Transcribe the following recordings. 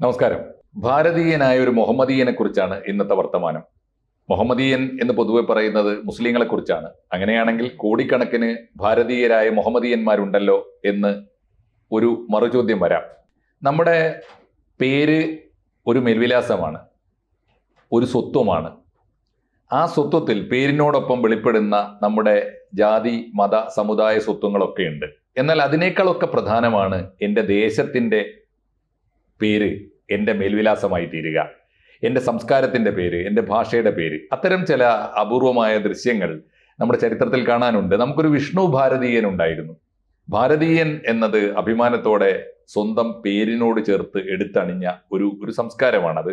നമസ്കാരം. ഭാരതീയനായ ഒരു മുഹമ്മദീയനെ കുറിച്ചാണ് ഇന്നത്തെ വർത്തമാനം. മുഹമ്മദീയൻ എന്ന് പൊതുവെ പറയുന്നത് മുസ്ലിങ്ങളെ കുറിച്ചാണ്. അങ്ങനെയാണെങ്കിൽ കോടിക്കണക്കിന് ഭാരതീയരായ മുഹമ്മദീയന്മാരുണ്ടല്ലോ എന്ന് ഒരു മറുചോദ്യം വരാം. നമ്മുടെ പേര് ഒരു മേൽവിലാസമാണ് ഒരു സ്വത്വമാണ്. ആ സ്വത്വത്തിൽ പേരിനോടൊപ്പം വെളിപ്പെടുന്ന നമ്മുടെ ജാതി മത സമുദായ സ്വത്വങ്ങളൊക്കെ ഉണ്ട് എന്നാൽ അതിനേക്കാളൊക്കെ പ്രധാനമാണ് എന്റെ ദേശത്തിന്റെ പേര്. എന്റെ മേൽവിലാസമായി തീരുക എന്റെ സംസ്കാരത്തിന്റെ പേര് എന്റെ ഭാഷയുടെ പേര് അത്തരം ചില അപൂർവമായ ദൃശ്യങ്ങൾ നമ്മുടെ ചരിത്രത്തിൽ കാണാനുണ്ട്. നമുക്കൊരു വിഷ്ണു ഭാരതീയൻ ഉണ്ടായിരുന്നു. ഭാരതീയൻ എന്നത് അഭിമാനത്തോടെ സ്വന്തം പേരിനോട് ചേർത്ത് എടുത്തണിഞ്ഞ ഒരു ഒരു സംസ്കാരമാണത്.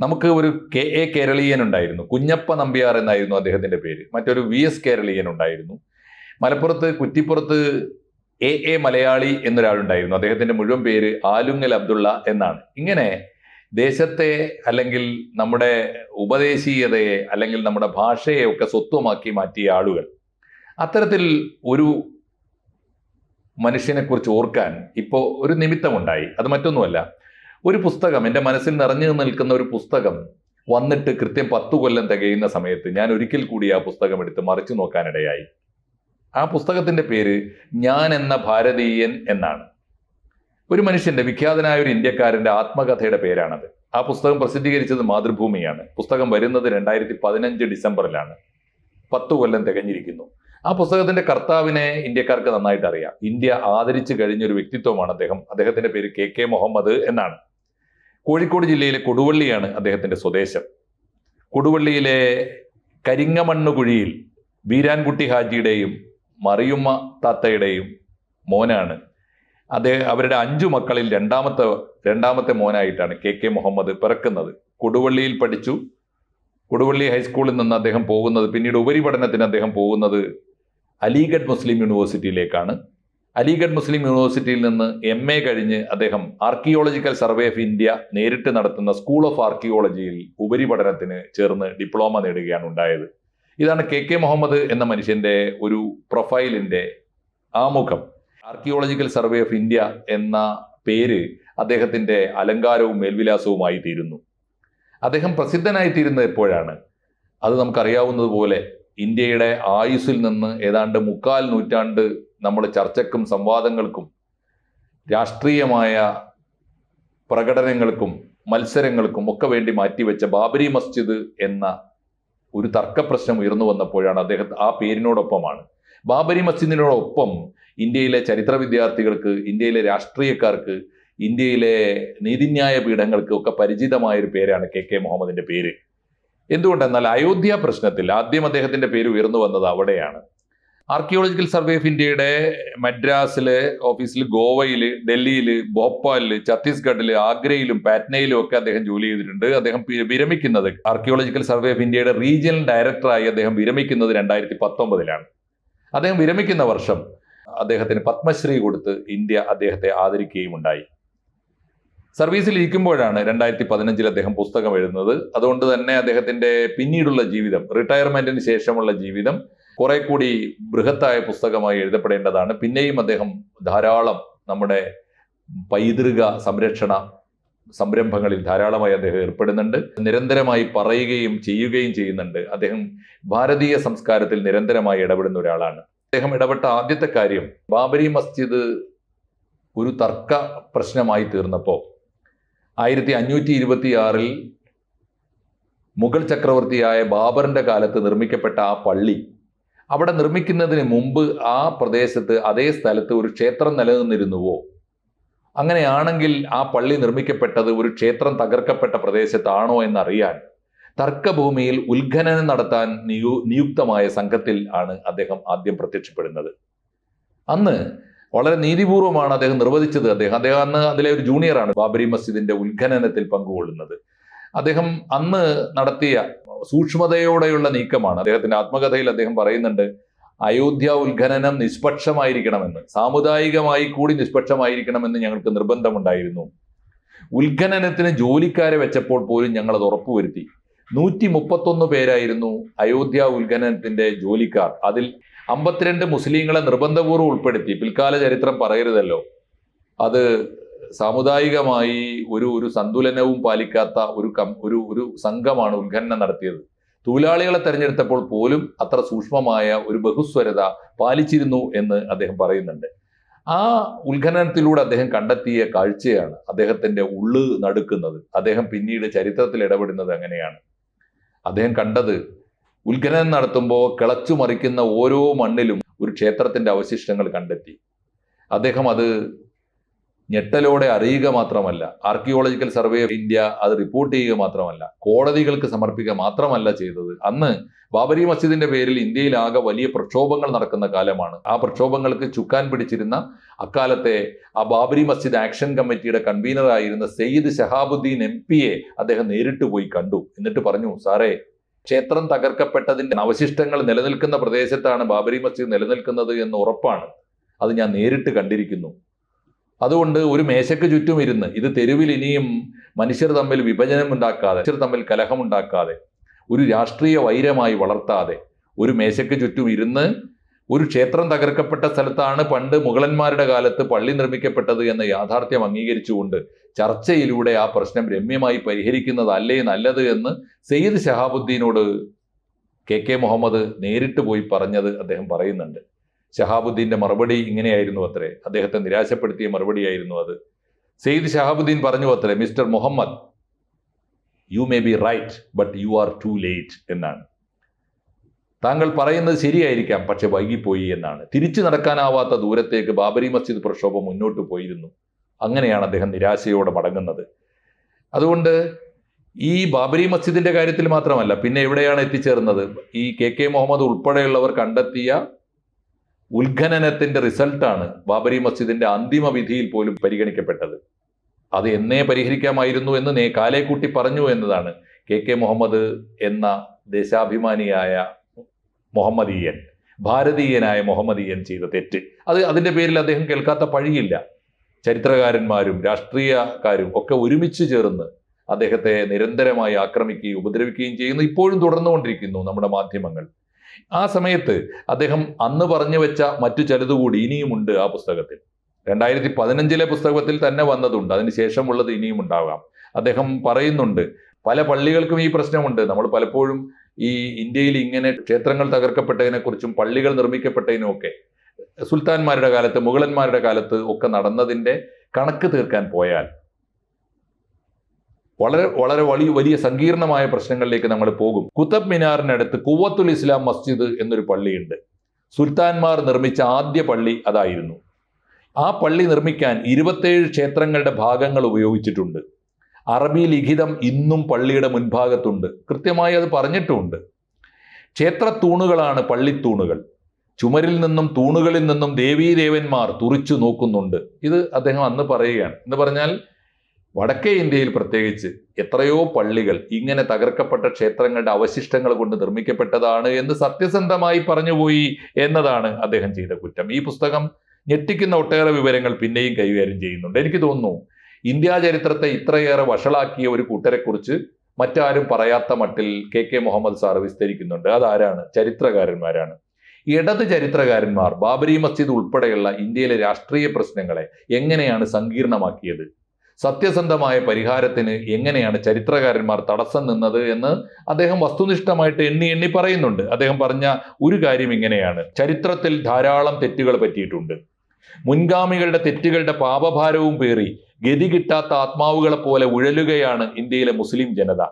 നമുക്ക് ഒരു കെ എ കേരളീയൻ ഉണ്ടായിരുന്നു. കുഞ്ഞപ്പ നമ്പ്യാർ എന്നായിരുന്നു അദ്ദേഹത്തിന്റെ പേര്. മറ്റൊരു വി എസ് കേരളീയൻ ഉണ്ടായിരുന്നു. മലപ്പുറത്ത് കുറ്റിപ്പുറത്ത് എ എ മലയാളി എന്നൊരാളുണ്ടായിരുന്നു. അദ്ദേഹത്തിന്റെ മുഴുവൻ പേര് ആലുങ്ങൽ അബ്ദുള്ള എന്നാണ്. ഇങ്ങനെ ദേശത്തെ അല്ലെങ്കിൽ നമ്മുടെ ഉപദേശീയതയെ അല്ലെങ്കിൽ നമ്മുടെ ഭാഷയെ ഒക്കെ സ്വത്വമാക്കി മാറ്റിയ ആളുകൾ. അത്തരത്തിൽ ഒരു മനുഷ്യനെ കുറിച്ച് ഓർക്കാൻ ഇപ്പോൾ ഒരു നിമിത്തമുണ്ടായി. അത് മറ്റൊന്നുമല്ല. ഒരു പുസ്തകം എന്റെ മനസ്സിൽ നിറഞ്ഞു നിൽക്കുന്ന ഒരു പുസ്തകം വന്നിട്ട് കൃത്യം പത്തു കൊല്ലം തികയുന്ന സമയത്ത് ഞാൻ ഒരിക്കൽ കൂടി ആ പുസ്തകം എടുത്ത് മറിച്ചു നോക്കാനിടയായി. ആ പുസ്തകത്തിന്റെ പേര് ഞാൻ എന്ന ഭാരതീയൻ എന്നാണ്. ഒരു മനുഷ്യന്റെ വിഖ്യാതനായ ഒരു ഇന്ത്യക്കാരന്റെ ആത്മകഥയുടെ പേരാണത്. ആ പുസ്തകം പ്രസിദ്ധീകരിച്ചത് മാതൃഭൂമിയാണ്. പുസ്തകം വരുന്നത് രണ്ടായിരത്തി പതിനഞ്ച് ഡിസംബറിലാണ്. പത്തു കൊല്ലം തികഞ്ഞിരിക്കുന്നു. ആ പുസ്തകത്തിന്റെ കർത്താവിനെ ഇന്ത്യക്കാർക്ക് നന്നായിട്ട് അറിയാം. ഇന്ത്യ ആദരിച്ചു കഴിഞ്ഞൊരു വ്യക്തിത്വമാണ് അദ്ദേഹം. അദ്ദേഹത്തിന്റെ പേര് കെ കെ മുഹമ്മദ് എന്നാണ്. കോഴിക്കോട് ജില്ലയിലെ കൊടുവള്ളിയാണ് അദ്ദേഹത്തിന്റെ സ്വദേശം. കൊടുവള്ളിയിലെ കരിങ്ങമണ്ണുകുഴിയിൽ വീരാൻകുട്ടി ഹാജിയുടെയും മറിയുമ്മ താത്തയുടെയും മോനാണ്. അദ്ദേഹം അവരുടെ അഞ്ചു മക്കളിൽ രണ്ടാമത്തെ രണ്ടാമത്തെ മോനായിട്ടാണ് കെ കെ മുഹമ്മദ് പിറക്കുന്നത്. കൊടുവള്ളിയിൽ പഠിച്ചു. കൊടുവള്ളി ഹൈസ്കൂളിൽ നിന്ന് അദ്ദേഹം പോകുന്നത് പിന്നീട് ഉപരിപഠനത്തിന് അദ്ദേഹം പോകുന്നത് അലിഗഡ് മുസ്ലിം യൂണിവേഴ്സിറ്റിയിലേക്കാണ്. അലിഗഡ് മുസ്ലിം യൂണിവേഴ്സിറ്റിയിൽ നിന്ന് എം എ കഴിഞ്ഞ് അദ്ദേഹം ആർക്കിയോളജിക്കൽ സർവേ ഓഫ് ഇന്ത്യ നേരിട്ട് നടത്തുന്ന സ്കൂൾ ഓഫ് ആർക്കിയോളജിയിൽ ഉപരിപഠനത്തിന് ചേർന്ന് ഡിപ്ലോമ നേടുകയാണ് ഉണ്ടായത്. ഇതാണ് കെ കെ മുഹമ്മദ് എന്ന മനുഷ്യന്റെ ഒരു പ്രൊഫൈലിന്റെ ആമുഖം. ആർക്കിയോളജിക്കൽ സർവേ ഓഫ് ഇന്ത്യ എന്ന പേര് അദ്ദേഹത്തിന്റെ അലങ്കാരവും മേൽവിലാസവുമായി തീരുന്നു. അദ്ദേഹം പ്രസിദ്ധനായി തീരുന്നത് എപ്പോഴാണ്? അത് നമുക്കറിയാവുന്നതുപോലെ ഇന്ത്യയുടെ ആയുസ്സിൽ നിന്ന് ഏതാണ്ട് മുക്കാൽ നൂറ്റാണ്ട് നമ്മൾ ചർച്ചക്കും സംവാദങ്ങൾക്കും രാഷ്ട്രീയമായ പ്രകടനങ്ങൾക്കും മത്സരങ്ങൾക്കും ഒക്കെ വേണ്ടി മാറ്റിവെച്ച ബാബരി മസ്ജിദ് എന്ന ഒരു തർക്ക പ്രശ്നം ഉയർന്നു വന്നപ്പോഴാണ് അദ്ദേഹം ആ പേരിനോടൊപ്പമാണ്. ബാബരി മസ്ജിദിനോടൊപ്പം ഇന്ത്യയിലെ ചരിത്ര വിദ്യാർത്ഥികൾക്ക് ഇന്ത്യയിലെ രാഷ്ട്രീയക്കാർക്ക് ഇന്ത്യയിലെ നീതിന്യായ പീഠങ്ങൾക്ക് ഒക്കെ പരിചിതമായ ഒരു പേരാണ് കെ കെ മുഹമ്മദിന്റെ പേര്. എന്തുകൊണ്ടെന്നാൽ അയോധ്യ പ്രശ്നത്തിൽ ആദ്യം അദ്ദേഹത്തിന്റെ പേര് ഉയർന്നു വന്നത് അവിടെയാണ്. ആർക്കിയോളജിക്കൽ സർവേ ഓഫ് ഇന്ത്യയുടെ മദ്രാസിലെ ഓഫീസിൽ ഗോവയിൽ ഡൽഹിയിൽ ഭോപ്പാലിൽ ഛത്തീസ്ഗഡിൽ ആഗ്രയിലും പാറ്റ്നയിലും ഒക്കെ അദ്ദേഹം ജോലി ചെയ്തിട്ടുണ്ട്. അദ്ദേഹം വിരമിക്കുന്നത് ആർക്കിയോളജിക്കൽ സർവേ ഓഫ് ഇന്ത്യയുടെ റീജിയണൽ ഡയറക്ടറായി അദ്ദേഹം വിരമിക്കുന്നത് രണ്ടായിരത്തി പത്തൊമ്പതിലാണ് അദ്ദേഹം വിരമിക്കുന്ന വർഷം അദ്ദേഹത്തിന് പത്മശ്രീ കൊടുത്ത് ഇന്ത്യ അദ്ദേഹത്തെ ആദരിക്കുകയും ഉണ്ടായി. സർവീസിൽ ഇരിക്കുമ്പോഴാണ് രണ്ടായിരത്തി പതിനഞ്ചിൽ അദ്ദേഹം പുസ്തകം എഴുതുന്നത്. അതുകൊണ്ട് തന്നെ അദ്ദേഹത്തിന്റെ പിന്നീടുള്ള ജീവിതം റിട്ടയർമെന്റിന് ശേഷമുള്ള ജീവിതം കുറെ കൂടി ബൃഹത്തായ പുസ്തകമായി എഴുതപ്പെടേണ്ടതാണ്. പിന്നെയും അദ്ദേഹം ധാരാളം നമ്മുടെ പൈതൃക സംരക്ഷണ സംരംഭങ്ങളിൽ ധാരാളമായി അദ്ദേഹം ഏർപ്പെടുന്നുണ്ട്. നിരന്തരമായി പറയുകയും ചെയ്യുകയും ചെയ്യുന്നുണ്ട്. അദ്ദേഹം ഭാരതീയ സംസ്കാരത്തിൽ നിരന്തരമായി ഇടപെടുന്ന ഒരാളാണ്. അദ്ദേഹം ഇടപെട്ട ആദ്യത്തെ കാര്യം ബാബരി മസ്ജിദ് ഒരു തർക്ക പ്രശ്നമായി തീർന്നപ്പോൾ ആയിരത്തി അഞ്ഞൂറ്റി ഇരുപത്തി ആറിൽ മുഗൾ ചക്രവർത്തിയായ ബാബറിന്റെ കാലത്ത് നിർമ്മിക്കപ്പെട്ട ആ പള്ളി അവിടെ നിർമ്മിക്കുന്നതിന് മുമ്പ് ആ പ്രദേശത്ത് അതേ സ്ഥലത്ത് ഒരു ക്ഷേത്രം നിലനിന്നിരുന്നുവോ? അങ്ങനെയാണെങ്കിൽ ആ പള്ളി നിർമ്മിക്കപ്പെട്ടത് ഒരു ക്ഷേത്രം തകർക്കപ്പെട്ട പ്രദേശത്താണോ എന്നറിയാൻ തർക്കഭൂമിയിൽ ഉത്ഖനനം നടത്താൻ നിയു നിയുക്തമായ സംഘത്തിൽ ആണ് അദ്ദേഹം ആദ്യം പ്രത്യക്ഷപ്പെടുന്നത്. അന്ന് വളരെ നീതിപൂർവമാണ് അദ്ദേഹം നിർവചിച്ചത് അദ്ദേഹം. അദ്ദേഹം അന്ന് അതിലെ ഒരു ജൂനിയറാണ് ബാബരി മസ്ജിദിന്റെ ഉത്ഖനനത്തിൽ പങ്കുകൊള്ളുന്നത്. അദ്ദേഹം അന്ന് നടത്തിയ സൂക്ഷ്മതയോടെയുള്ള നീക്കമാണ്. അദ്ദേഹത്തിന്റെ ആത്മകഥയിൽ അദ്ദേഹം പറയുന്നുണ്ട് അയോധ്യ ഉത്ഖനനം നിഷ്പക്ഷമായിരിക്കണമെന്ന് സാമുദായികമായി കൂടി നിഷ്പക്ഷമായിരിക്കണമെന്ന് ഞങ്ങൾക്ക് നിർബന്ധമുണ്ടായിരുന്നു. ഉത്ഖനനത്തിന് ജോലിക്കാരെ വെച്ചപ്പോൾ പോലും ഞങ്ങൾ അത് ഉറപ്പുവരുത്തി. നൂറ്റി മുപ്പത്തൊന്ന് പേരായിരുന്നു അയോധ്യ ഉത്ഖനനത്തിന്റെ ജോലിക്കാർ. അതിൽ അമ്പത്തിരണ്ട് മുസ്ലിങ്ങളെ നിർബന്ധപൂർവം ഉൾപ്പെടുത്തി. പിൽക്കാല ചരിത്രം പറയരുതല്ലോ. അത് സാമുദായികമായി ഒരു ഒരു സന്തുലനവും പാലിക്കാത്ത ഒരു കം ഒരു ഒരു സംഘമാണ് ഉത്ഖനനം നടത്തിയത്. തൊഴിലാളികളെ തെരഞ്ഞെടുത്തപ്പോൾ പോലും അത്ര സൂക്ഷ്മമായ ഒരു ബഹുസ്വരത പാലിച്ചിരുന്നു എന്ന് അദ്ദേഹം പറയുന്നുണ്ട്. ആ ഉത്ഖനനത്തിലൂടെ അദ്ദേഹം കണ്ടെത്തിയ കാഴ്ചയാണ് അദ്ദേഹത്തിന്റെ ഉള്ളു നടുക്കുന്നത്. അദ്ദേഹം പിന്നീട് ചരിത്രത്തിൽ ഇടപെടുന്നത് അങ്ങനെയാണ്. അദ്ദേഹം കണ്ടത് ഉത്ഖനനം നടത്തുമ്പോൾ കിളച്ചു മറിക്കുന്ന ഓരോ മണ്ണിലും ഒരു ക്ഷേത്രത്തിന്റെ അവശിഷ്ടങ്ങൾ കണ്ടെത്തി. അദ്ദേഹം അത് ഞെട്ടലോടെ അറിയുക മാത്രമല്ല ആർക്കിയോളജിക്കൽ സർവേ ഓഫ് ഇന്ത്യ അത് റിപ്പോർട്ട് ചെയ്യുക മാത്രമല്ല കോടതികൾക്ക് സമർപ്പിക്കുക മാത്രമല്ല ചെയ്തത്. അന്ന് ബാബരി മസ്ജിദിന്റെ പേരിൽ ഇന്ത്യയിലാകെ വലിയ പ്രക്ഷോഭങ്ങൾ നടക്കുന്ന കാലമാണ്. ആ പ്രക്ഷോഭങ്ങൾക്ക് ചുക്കാൻ പിടിച്ചിരുന്ന അക്കാലത്തെ ആ ബാബരി മസ്ജിദ് ആക്ഷൻ കമ്മിറ്റിയുടെ കൺവീനറായിരുന്ന സെയ്ദ് ഷഹാബുദ്ദീൻ എം അദ്ദേഹം നേരിട്ട് പോയി കണ്ടു. എന്നിട്ട് പറഞ്ഞു സാറേ ക്ഷേത്രം തകർക്കപ്പെട്ടതിന്റെ അവശിഷ്ടങ്ങൾ നിലനിൽക്കുന്ന പ്രദേശത്താണ് ബാബരി മസ്ജിദ് നിലനിൽക്കുന്നത് എന്ന് ഉറപ്പാണ്. അത് ഞാൻ നേരിട്ട് കണ്ടിരിക്കുന്നു. അതുകൊണ്ട് ഒരു മേശയ്ക്ക് ചുറ്റും ഇരുന്ന് ഇത് തെരുവിൽ ഇനിയും മനുഷ്യർ തമ്മിൽ വിഭജനം ഉണ്ടാക്കാതെ മനുഷ്യർ തമ്മിൽ കലഹമുണ്ടാക്കാതെ ഒരു രാഷ്ട്രീയ വൈരമായി വളർത്താതെ ഒരു മേശയ്ക്ക് ചുറ്റും ഇരുന്ന് ഒരു ക്ഷേത്രം തകർക്കപ്പെട്ട സ്ഥലത്താണ് പണ്ട് മുഗളന്മാരുടെ കാലത്ത് പള്ളി നിർമ്മിക്കപ്പെട്ടത് എന്ന യാഥാർത്ഥ്യം അംഗീകരിച്ചുകൊണ്ട് ചർച്ചയിലൂടെ ആ പ്രശ്നം രമ്യമായി പരിഹരിക്കുന്നതല്ലേ നല്ലത് എന്ന് സെയ്ദ് ഷഹാബുദ്ദീനോട് കെ കെ മുഹമ്മദ് നേരിട്ട് പോയി പറഞ്ഞത് അദ്ദേഹം പറയുന്നുണ്ട്. ഷഹാബുദ്ദീന്റെ മറുപടി ഇങ്ങനെയായിരുന്നു അത്രേ. അദ്ദേഹത്തെ നിരാശപ്പെടുത്തിയ മറുപടിയായിരുന്നു അത്. സെയ്ദ് ഷഹാബുദ്ദീൻ പറഞ്ഞു അത്രേ mister Muhammad you may be right but you are too late എന്നാണ്. താങ്കൾ പറയുന്നത് ശരിയായിരിക്കാം പക്ഷെ വൈകിപ്പോയി എന്നാണ്. തിരിച്ചു നടക്കാനാവാത്ത ദൂരത്തേക്ക് ബാബരി മസ്ജിദ് പ്രക്ഷോഭം മുന്നോട്ട് പോയിരുന്നു. അങ്ങനെയാണ് അദ്ദേഹം നിരാശയോടെ മടങ്ങുന്നത്. അതുകൊണ്ട് ഈ ബാബരി മസ്ജിദിന്റെ കാര്യത്തിൽ മാത്രമല്ല പിന്നെ എവിടെയാണ് എത്തിച്ചേർന്നത്? ഈ കെ കെ മുഹമ്മദ് ഉൾപ്പെടെയുള്ളവർ കണ്ടെത്തിയ ഉത്ഖനനത്തിന്റെ റിസൾട്ടാണ് ബാബരി മസ്ജിദിന്റെ അന്തിമ വിധിയിൽ പോലും പരിഗണിക്കപ്പെട്ടത്. അത് എന്നേ പരിഹരിക്കാമായിരുന്നു എന്ന് നേ കാലേക്കൂട്ടി പറഞ്ഞു എന്നതാണ് കെ കെ മുഹമ്മദ് എന്ന ദേശാഭിമാനിയായ മുഹമ്മദീയൻ ഭാരതീയനായ മുഹമ്മദീയൻ ചെയ്ത തെറ്റ്. അത് അതിന്റെ പേരിൽ അദ്ദേഹം കേൾക്കാത്ത പഴിയില്ല. ചരിത്രകാരന്മാരും രാഷ്ട്രീയക്കാരും ഒക്കെ ഒരുമിച്ച് ചേർന്ന് അദ്ദേഹത്തെ നിരന്തരമായി ആക്രമിക്കുകയും ഉപദ്രവിക്കുകയും ചെയ്യുന്നു. ഇപ്പോഴും തുടർന്നുകൊണ്ടിരിക്കുന്നു നമ്മുടെ മാധ്യമങ്ങൾ. ആ സമയത്ത് അദ്ദേഹം അന്ന് പറഞ്ഞു വെച്ച മറ്റു ചിലതുകൂടി ഇനിയുമുണ്ട് ആ പുസ്തകത്തിൽ. രണ്ടായിരത്തി പതിനഞ്ചിലെ പുസ്തകത്തിൽ തന്നെ വന്നതുണ്ട്. അതിന് ശേഷമുള്ളത് ഇനിയും ഉണ്ടാകാം. അദ്ദേഹം പറയുന്നുണ്ട് പല പള്ളികൾക്കും ഈ പ്രശ്നമുണ്ട്. നമ്മൾ പലപ്പോഴും ഈ ഇന്ത്യയിൽ ഇങ്ങനെ ക്ഷേത്രങ്ങൾ തകർക്കപ്പെട്ടതിനെക്കുറിച്ചും പള്ളികൾ നിർമ്മിക്കപ്പെട്ടതിനും ഒക്കെ സുൽത്താൻമാരുടെ കാലത്ത് മുഗളന്മാരുടെ കാലത്ത് ഒക്കെ നടന്നതിന്റെ കണക്ക് തീർക്കാൻ പോയാൽ വളരെ വളരെ വലിയ വലിയ സങ്കീർണമായ പ്രശ്നങ്ങളിലേക്ക് നമ്മൾ പോകും. കുത്തബ് മിനാറിനടുത്ത് കുവത്തുൽ ഇസ്ലാം മസ്ജിദ് എന്നൊരു പള്ളിയുണ്ട്. സുൽത്താൻമാർ നിർമ്മിച്ച ആദ്യ പള്ളി അതായിരുന്നു. ആ പള്ളി നിർമ്മിക്കാൻ ഇരുപത്തേഴ് ക്ഷേത്രങ്ങളുടെ ഭാഗങ്ങൾ ഉപയോഗിച്ചിട്ടുണ്ട്. അറബി ലിഖിതം ഇന്നും പള്ളിയുടെ മുൻഭാഗത്തുണ്ട്. കൃത്യമായി അത് പറഞ്ഞിട്ടുമുണ്ട് ക്ഷേത്ര തൂണുകളാണ് പള്ളിത്തൂണുകൾ. ചുമരിൽ നിന്നും തൂണുകളിൽ നിന്നും ദേവീദേവന്മാർ തുറിച്ചു നോക്കുന്നുണ്ട്. ഇത് അദ്ദേഹം അന്ന് പറയുകയാണ്. എന്ന് പറഞ്ഞാൽ വടക്കേ ഇന്ത്യയിൽ പ്രത്യേകിച്ച് എത്രയോ പള്ളികൾ ഇങ്ങനെ തകർക്കപ്പെട്ട ക്ഷേത്രങ്ങളുടെ അവശിഷ്ടങ്ങൾ കൊണ്ട് നിർമ്മിക്കപ്പെട്ടതാണ് എന്ന് സത്യസന്ധമായി പറഞ്ഞുപോയി എന്നതാണ് അദ്ദേഹം ചെയ്ത കുറ്റം. ഈ പുസ്തകം ഞെട്ടിക്കുന്ന ഒട്ടേറെ വിവരങ്ങൾ പിന്നെയും കൈകാര്യം ചെയ്യുന്നുണ്ട്. എനിക്ക് തോന്നുന്നു ഇന്ത്യാ ചരിത്രത്തെ ഇത്രയേറെ വഷളാക്കിയ ഒരു കൂട്ടരെക്കുറിച്ച് മറ്റാരും പറയാത്ത മട്ടിൽ കെ കെ മുഹമ്മദ് സാർ വിസ്തരിക്കുന്നുണ്ട്. അതാരാണ്? ചരിത്രകാരന്മാരാണ്. ഇടത് ചരിത്രകാരന്മാർ ബാബരി മസ്ജിദ് ഉൾപ്പെടെയുള്ള ഇന്ത്യയിലെ രാഷ്ട്രീയ പ്രശ്നങ്ങളെ എങ്ങനെയാണ് സങ്കീർണമാക്കിയത്? സത്യസന്ധമായ പരിഹാരത്തിന് എങ്ങനെയാണ് ചരിത്രകാരന്മാർ തടസ്സം നിന്നത് എന്ന് അദ്ദേഹം വസ്തുനിഷ്ഠമായിട്ട് എണ്ണി എണ്ണി പറയുന്നുണ്ട്. അദ്ദേഹം പറഞ്ഞ ഒരു കാര്യം ഇങ്ങനെയാണ്. ചരിത്രത്തിൽ ധാരാളം തെറ്റുകൾ പറ്റിയിട്ടുണ്ട്. മുൻഗാമികളുടെ തെറ്റുകളുടെ പാപഭാരവും പേറി ഗതി കിട്ടാത്ത ആത്മാവുകളെ പോലെ ഉഴലുകയാണ് ഇന്ത്യയിലെ മുസ്ലിം ജനത.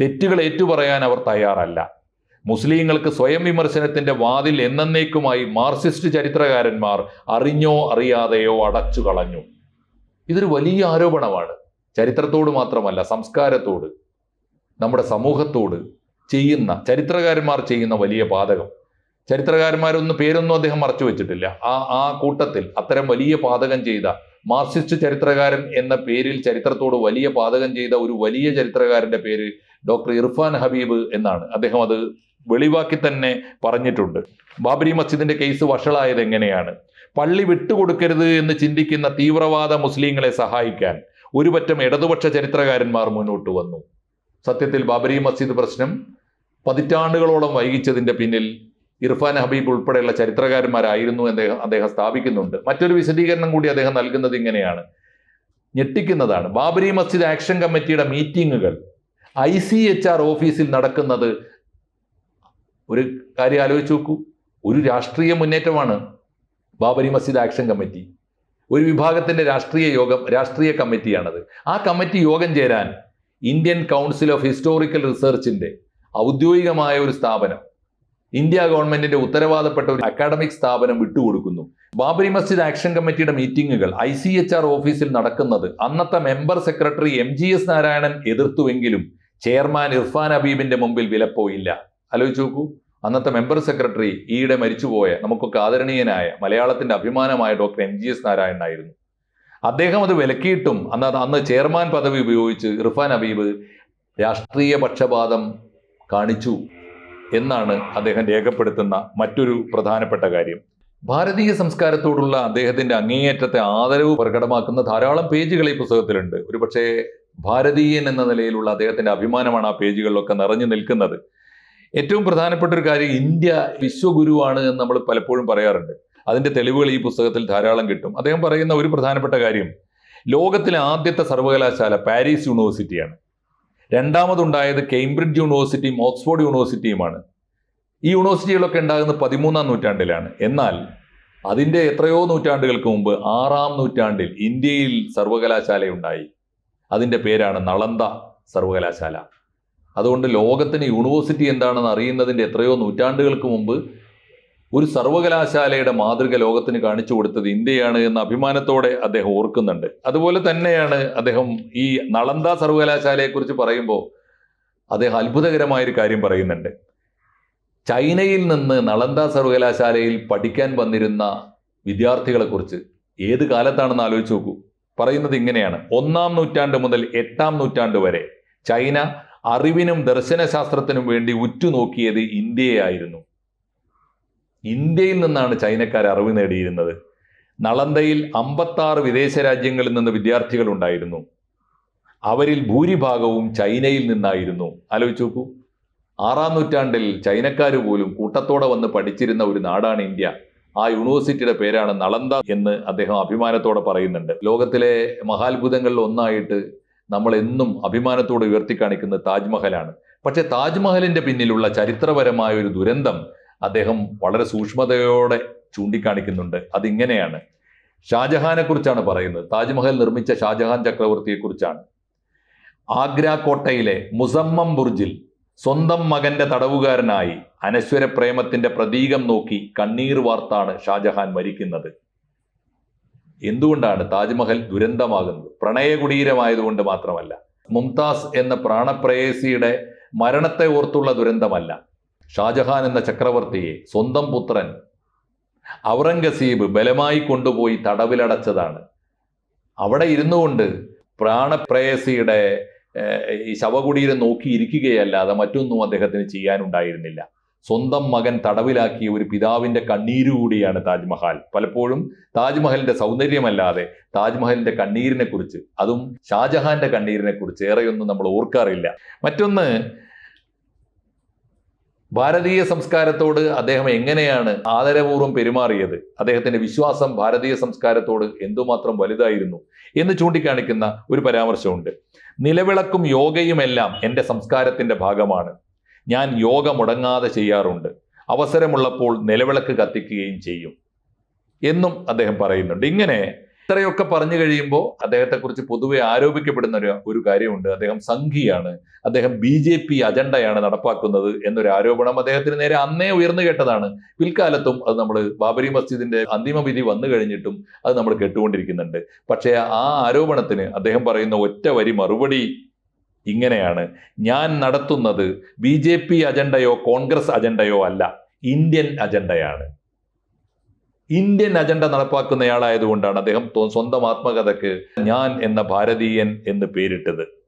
തെറ്റുകൾ ഏറ്റുപറയാൻ അവർ തയ്യാറല്ല. മുസ്ലിങ്ങൾക്ക് സ്വയം വിമർശനത്തിന്റെ വാതിൽ എന്നേക്കുമായി മാർക്സിസ്റ്റ് ചരിത്രകാരന്മാർ അറിഞ്ഞോ അറിയാതെയോ അടച്ചു കളഞ്ഞു ഇതൊരു വലിയ ആരോപണമാണ്. ചരിത്രത്തോട് മാത്രമല്ല സംസ്കാരത്തോട് നമ്മുടെ സമൂഹത്തോട് ചെയ്യുന്ന ചരിത്രകാരന്മാർ ചെയ്യുന്ന വലിയ പാതകം. ചരിത്രകാരന്മാരൊന്നും പേരൊന്നും അദ്ദേഹം മറച്ചു വെച്ചിട്ടില്ല. ആ ആ കൂട്ടത്തിൽ അത്തരം വലിയ പാതകം ചെയ്ത മാർക്സിസ്റ്റ് ചരിത്രകാരൻ എന്ന പേരിൽ ചരിത്രത്തോട് വലിയ പാതകം ചെയ്ത ഒരു വലിയ ചരിത്രകാരന്റെ പേര് ഡോക്ടർ ഇർഫാൻ ഹബീബ് എന്നാണ്. അദ്ദേഹം അത് വെളിവാക്കി തന്നെ പറഞ്ഞിട്ടുണ്ട്. ബാബരി മസ്ജിദിന്റെ കേസ് വഷളായത് എങ്ങനെയാണ്? പള്ളി വിട്ടുകൊടുക്കരുത് എന്ന് ചിന്തിക്കുന്ന തീവ്രവാദ മുസ്ലിങ്ങളെ സഹായിക്കാൻ ഒരുപറ്റം ഇടതുപക്ഷ ചരിത്രകാരന്മാർ മുന്നോട്ട് വന്നു. സത്യത്തിൽ ബാബരി മസ്ജിദ് പ്രശ്നം പതിറ്റാണ്ടുകളോളം വൈകിച്ചതിന്റെ പിന്നിൽ ഇർഫാൻ ഹബീബ് ഉൾപ്പെടെയുള്ള ചരിത്രകാരന്മാരായിരുന്നു അദ്ദേഹം അദ്ദേഹം സ്ഥാപിക്കുന്നുണ്ട്. മറ്റൊരു വിശദീകരണം കൂടി അദ്ദേഹം നൽകുന്നത് ഇങ്ങനെയാണ്. ഞെട്ടിക്കുന്നതാണ്. ബാബരി മസ്ജിദ് ആക്ഷൻ കമ്മിറ്റിയുടെ മീറ്റിങ്ങുകൾ ഐ സി എച്ച് ആർ ഓഫീസിൽ നടക്കുന്നത് ഒരു കാര്യം ആലോചിച്ച് നോക്കൂ. ഒരു രാഷ്ട്രീയ മുന്നേറ്റമാണ്. Babri Masjid action committee. ഒരു വിഭാഗത്തിന്റെ രാഷ്ട്രീയ യോഗം രാഷ്ട്രീയ കമ്മിറ്റിയാണത്. ആ കമ്മിറ്റി യോഗം ചേരാൻ ഇന്ത്യൻ കൗൺസിൽ ഓഫ് ഹിസ്റ്റോറിക്കൽ റിസർച്ചിന്റെ ഔദ്യോഗികമായ ഒരു സ്ഥാപനം ഇന്ത്യ ഗവൺമെന്റിന്റെ ഉത്തരവാദപ്പെട്ട ഒരു അക്കാഡമിക് സ്ഥാപനം വിട്ടുകൊടുക്കുന്നു. ബാബരി മസ്ജിദ് ആക്ഷൻ കമ്മിറ്റിയുടെ മീറ്റിംഗുകൾ ഐ സി എച്ച് ആർ ഓഫീസിൽ നടക്കുന്നത് അന്നത്തെ member secretary M G S Narayanan എതിർത്തുവെങ്കിലും chairman Irfan അബീബിന്റെ മുമ്പിൽ വിലപ്പോയില്ല. ആലോചിച്ച് നോക്കൂ. അന്നത്തെ മെമ്പർ സെക്രട്ടറി ഈയിടെ മരിച്ചുപോയ നമുക്കൊക്കെ ആദരണീയനായ മലയാളത്തിന്റെ അഭിമാനമായ ഡോക്ടർ എം ജി എസ് നാരായണനായിരുന്നു. അദ്ദേഹം അത് വിലക്കിയിട്ടും അന്ന് അന്ന് ചെയർമാൻ പദവി ഉപയോഗിച്ച് ഇർഫാൻ ഹബീബ് രാഷ്ട്രീയ പക്ഷപാതം കാണിച്ചു എന്നാണ് അദ്ദേഹം രേഖപ്പെടുത്തുന്ന മറ്റൊരു പ്രധാനപ്പെട്ട കാര്യം. ഭാരതീയ സംസ്കാരത്തോടുള്ള അദ്ദേഹത്തിന്റെ അങ്ങേയറ്റത്തെ ആദരവ് പ്രകടമാക്കുന്ന ധാരാളം പേജുകൾ ഈ പുസ്തകത്തിലുണ്ട്. ഒരുപക്ഷെ ഭാരതീയൻ എന്ന നിലയിലുള്ള അദ്ദേഹത്തിന്റെ അഭിമാനമാണ് ആ പേജുകളിലൊക്കെ നിറഞ്ഞു നിൽക്കുന്നത്. ഏറ്റവും പ്രധാനപ്പെട്ട ഒരു കാര്യം ഇന്ത്യ വിശ്വഗുരുവാണ് എന്ന് നമ്മൾ പലപ്പോഴും പറയാറുണ്ട്. അതിന്റെ തെളിവുകൾ ഈ പുസ്തകത്തിൽ ധാരാളം കിട്ടും. അദ്ദേഹം പറയുന്ന ഒരു പ്രധാനപ്പെട്ട കാര്യം ലോകത്തിലെ ആദ്യത്തെ സർവകലാശാല പാരീസ് യൂണിവേഴ്സിറ്റിയാണ്. രണ്ടാമതുണ്ടായത് കേംബ്രിഡ്ജ് യൂണിവേഴ്സിറ്റിയും ഓക്സ്ഫോർഡ് യൂണിവേഴ്സിറ്റിയുമാണ്. ഈ യൂണിവേഴ്സിറ്റികളൊക്കെ ഉണ്ടാകുന്നത് പതിമൂന്നാം നൂറ്റാണ്ടിലാണ്. എന്നാൽ അതിന്റെ എത്രയോ നൂറ്റാണ്ടുകൾക്ക് മുമ്പ് ആറാം നൂറ്റാണ്ടിൽ ഇന്ത്യയിൽ സർവകലാശാലയുണ്ടായി. അതിന്റെ പേരാണ് നളന്ദ സർവകലാശാല. അതുകൊണ്ട് ലോകത്തിന് യൂണിവേഴ്സിറ്റി എന്താണെന്ന് അറിയുന്നതിന്റെ എത്രയോ നൂറ്റാണ്ടുകൾക്ക് മുമ്പ് ഒരു സർവകലാശാലയുടെ മാതൃക ലോകത്തിന് കാണിച്ചു കൊടുത്തത് ഇന്ത്യയാണ് എന്ന അഭിമാനത്തോടെ അദ്ദേഹം ഓർക്കുന്നുണ്ട്. അതുപോലെ തന്നെയാണ് അദ്ദേഹം ഈ നളന്ദ സർവകലാശാലയെക്കുറിച്ച് പറയുമ്പോൾ അദ്ദേഹം അത്ഭുതകരമായൊരു കാര്യം പറയുന്നുണ്ട്. ചൈനയിൽ നിന്ന് നളന്ദ സർവകലാശാലയിൽ പഠിക്കാൻ വന്നിരുന്ന വിദ്യാർത്ഥികളെക്കുറിച്ച് ഏത് കാലത്താണെന്ന് ആലോചിച്ച് നോക്കൂ. പറയുന്നത് ഇങ്ങനെയാണ്. ഒന്നാം നൂറ്റാണ്ട് മുതൽ എട്ടാം നൂറ്റാണ്ട് വരെ ചൈന അറിവിനും ദർശനശാസ്ത്രത്തിനും വേണ്ടി ഉറ്റുനോക്കിയത് ഇന്ത്യയായിരുന്നു. ഇന്ത്യയിൽ നിന്നാണ് ചൈനക്കാർ അറിവ് നേടിയിരുന്നത്. നളന്തയിൽ അമ്പത്താറ് വിദേശ രാജ്യങ്ങളിൽ നിന്ന് വിദ്യാർത്ഥികൾ ഉണ്ടായിരുന്നു. അവരിൽ ഭൂരിഭാഗവും ചൈനയിൽ നിന്നായിരുന്നു. ആലോചിച്ച് നോക്കൂ. ആറാം നൂറ്റാണ്ടിൽ ചൈനക്കാർ പോലും കൂട്ടത്തോടെ വന്ന് പഠിച്ചിരുന്ന ഒരു നാടാണ് ഇന്ത്യ. ആ യൂണിവേഴ്സിറ്റിയുടെ പേരാണ് നളന്ദ എന്ന് അദ്ദേഹം അഭിമാനത്തോടെ പറയുന്നുണ്ട്. ലോകത്തിലെ മഹാത്ഭുതങ്ങളിൽ ഒന്നായിട്ട് നമ്മൾ എന്നും അഭിമാനത്തോടെ കാണിക്കുന്ന താജ്മഹലാണ്. പക്ഷേ താജ്മഹലിന്റെ പിന്നിലുള്ള ചരിത്രപരമായ ഒരു ദുരന്തം അദ്ദേഹം വളരെ സൂക്ഷ്മതയോടെ ചൂണ്ടിക്കാണിക്കുന്നുണ്ട്. അതിങ്ങനെയാണ്. ഷാജഹാനെ കുറിച്ചാണ് പറയുന്നത്. താജ്മഹൽ നിർമ്മിച്ച ഷാജഹാൻ ചക്രവർത്തിയെ കുറിച്ചാണ്. ആഗ്ര കോട്ടയിലെ മുസമ്മം ബുർജിൽ സ്വന്തം മകന്റെ തടവുകാരനായി അനശ്വര പ്രേമത്തിന്റെ പ്രതീകം നോക്കി കണ്ണീർ വാർത്താണ് ഷാജഹാൻ മരിക്കുന്നത്. എന്തുകൊണ്ടാണ് താജ്മഹൽ ദുരന്തമാകുന്നത്? പ്രണയകുടീരമായതുകൊണ്ട് മാത്രമല്ല. മുംതാസ് എന്ന പ്രാണപ്രേയസിയുടെ മരണത്തെ ഓർത്തുള്ള ദുരന്തമല്ല. ഷാജഹാൻ എന്ന ചക്രവർത്തിയെ സ്വന്തം പുത്രൻ ഔറംഗസീബ് ബലമായി കൊണ്ടുപോയി തടവിലടച്ചതാണ്. അവിടെ ഇരുന്നു കൊണ്ട് പ്രാണപ്രേയസിയുടെ ഈ ശവകുടീരം നോക്കിയിരിക്കുകയല്ലാതെ മറ്റൊന്നും അദ്ദേഹത്തിന് ചെയ്യാനുണ്ടായിരുന്നില്ല. സ്വന്തം മകൻ തടവിലാക്കിയ ഒരു പിതാവിന്റെ കണ്ണീരുകൂടിയാണ് താജ്മഹൽ. പലപ്പോഴും താജ്മഹലിന്റെ സൗന്ദര്യമല്ലാതെ താജ്മഹലിന്റെ കണ്ണീരിനെക്കുറിച്ച് അതും ഷാജഹാന്റെ കണ്ണീരിനെക്കുറിച്ച് ഏറെയൊന്നും നമ്മൾ ഓർക്കാറില്ല. മറ്റൊന്ന് ഭാരതീയ സംസ്കാരത്തോട് അദ്ദേഹം എങ്ങനെയാണ് ആദരപൂർവം പെരുമാറിയത്? അദ്ദേഹത്തിന്റെ വിശ്വാസം ഭാരതീയ സംസ്കാരത്തോട് എന്തുമാത്രം വലുതായിരുന്നു എന്ന് ചൂണ്ടിക്കാണിക്കുന്ന ഒരു പരാമർശമുണ്ട്. നിലവിളക്കും യോഗയുമെല്ലാം എന്റെ സംസ്കാരത്തിന്റെ ഭാഗമാണ്. ഞാൻ യോഗ മുടങ്ങാതെ ചെയ്യാറുണ്ട്. അവസരമുള്ളപ്പോൾ നിലവിളക്ക് കത്തിക്കുകയും ചെയ്യും. എന്നും അദ്ദേഹം പറയുന്നുണ്ട്. ഇങ്ങനെ ഇത്രയൊക്കെ പറഞ്ഞു കഴിയുമ്പോൾ അദ്ദേഹത്തെക്കുറിച്ച് പൊതുവെ ആരോപിക്കപ്പെടുന്ന ഒരു ഒരു കാര്യമുണ്ട്. അദ്ദേഹം സംഘിയാണ്. അദ്ദേഹം ബി ജെ പി അജണ്ടയാണ് നടപ്പാക്കുന്നത് എന്നൊരു ആരോപണം അദ്ദേഹത്തിന് നേരെ അന്നേ ഉയർന്നു കേട്ടതാണ്. പിൽക്കാലത്തും അത് നമ്മൾ ബാബരി മസ്ജിദിന്റെ അന്തിമ വിധി വന്നു കഴിഞ്ഞിട്ടും അത് നമ്മൾ കേട്ടുകൊണ്ടിരിക്കുന്നുണ്ട്. പക്ഷേ ആ ആരോപണത്തിന് അദ്ദേഹം പറയുന്ന ഒറ്റ വരി മറുപടി ഇങ്ങനെയാണ്. ഞാൻ നടത്തുന്നത് ബി ജെ പി അജണ്ടയോ കോൺഗ്രസ് അജണ്ടയോ അല്ല. ഇന്ത്യൻ അജണ്ടയാണ്. ഇന്ത്യൻ അജണ്ട നടപ്പാക്കുന്നയാളായതുകൊണ്ടാണ് അദ്ദേഹം സ്വന്തം ആത്മകഥക്ക് ഞാൻ എന്ന ഭാരതീയൻ എന്ന് പേരിട്ടത്.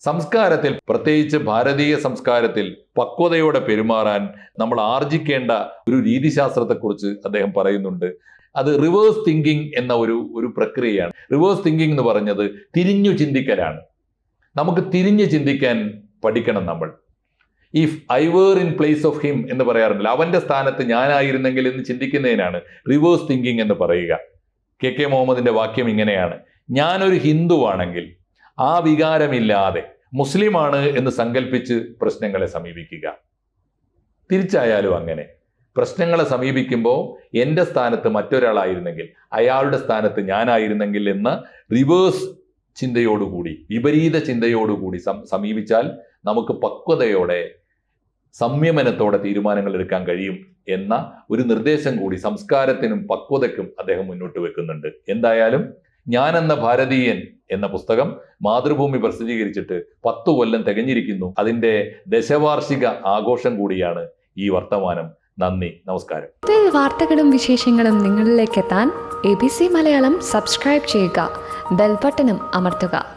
സംസ്കാരത്തിൽ പ്രത്യേകിച്ച് ഭാരതീയ സംസ്കാരത്തിൽ പക്വതയോടെ പെരുമാറാൻ നമ്മൾ ആർജിക്കേണ്ട ഒരു രീതിശാസ്ത്രത്തെക്കുറിച്ച് അദ്ദേഹം പറയുന്നുണ്ട്. അത് റിവേഴ്സ് തിങ്കിങ് എന്ന ഒരു ഒരു പ്രക്രിയയാണ്. റിവേഴ്സ് തിങ്കിങ് എന്ന് പറഞ്ഞത് തിരിഞ്ഞു ചിന്തിക്കലാണ്. നമുക്ക് തിരിഞ്ഞ് ചിന്തിക്കാൻ പഠിക്കണം നമ്മൾ. If I were in place of him എന്ന് പറയാറുണ്ടല്ലോ. അവന്റെ സ്ഥാനത്ത് ഞാനായിരുന്നെങ്കിൽ എന്ന് ചിന്തിക്കുന്നതിനാണ് റിവേഴ്സ് തിങ്കിങ് എന്ന് പറയുക. കെ കെ മുഹമ്മദിന്റെ വാക്യം ഇങ്ങനെയാണ്. ഞാനൊരു ഹിന്ദുവാണെങ്കിൽ ആ വികാരമില്ലാതെ മുസ്ലിമാണ് എന്ന് സങ്കല്പിച്ച് പ്രശ്നങ്ങളെ സമീപിക്കുക. തിരിച്ചായാലും അങ്ങനെ. പ്രശ്നങ്ങളെ സമീപിക്കുമ്പോൾ എന്റെ സ്ഥാനത്ത് മറ്റൊരാളായിരുന്നെങ്കിൽ അയാളുടെ സ്ഥാനത്ത് ഞാനായിരുന്നെങ്കിൽ എന്ന റിവേഴ്സ് ചിന്തയോടുകൂടി വിപരീത ചിന്തയോടുകൂടി സമീപിച്ചാൽ നമുക്ക് പക്വതയോടെ സംയമനത്തോടെ തീരുമാനങ്ങൾ എടുക്കാൻ കഴിയും എന്ന ഒരു നിർദ്ദേശം കൂടി സംസ്കാരത്തിനും പക്വതയ്ക്കും അദ്ദേഹം മുന്നോട്ട് വെക്കുന്നുണ്ട്. എന്തായാലും ഞാൻ എന്ന ഭാരതീയൻ എന്ന പുസ്തകം മാതൃഭൂമി പ്രസിദ്ധീകരിച്ചിട്ട് പത്തു കൊല്ലം തികഞ്ഞിരിക്കുന്നു. അതിന്റെ ദശവാർഷിക ആഘോഷം കൂടിയാണ് ഈ വർത്തമാനം. നന്ദി നമസ്കാരം. വാർത്തകളും വിശേഷങ്ങളും നിങ്ങളിലേക്ക് എത്താൻ A B C Malayalam subscribe ചെയ്യുക. ബെൽബട്ടനും അമർത്തുക.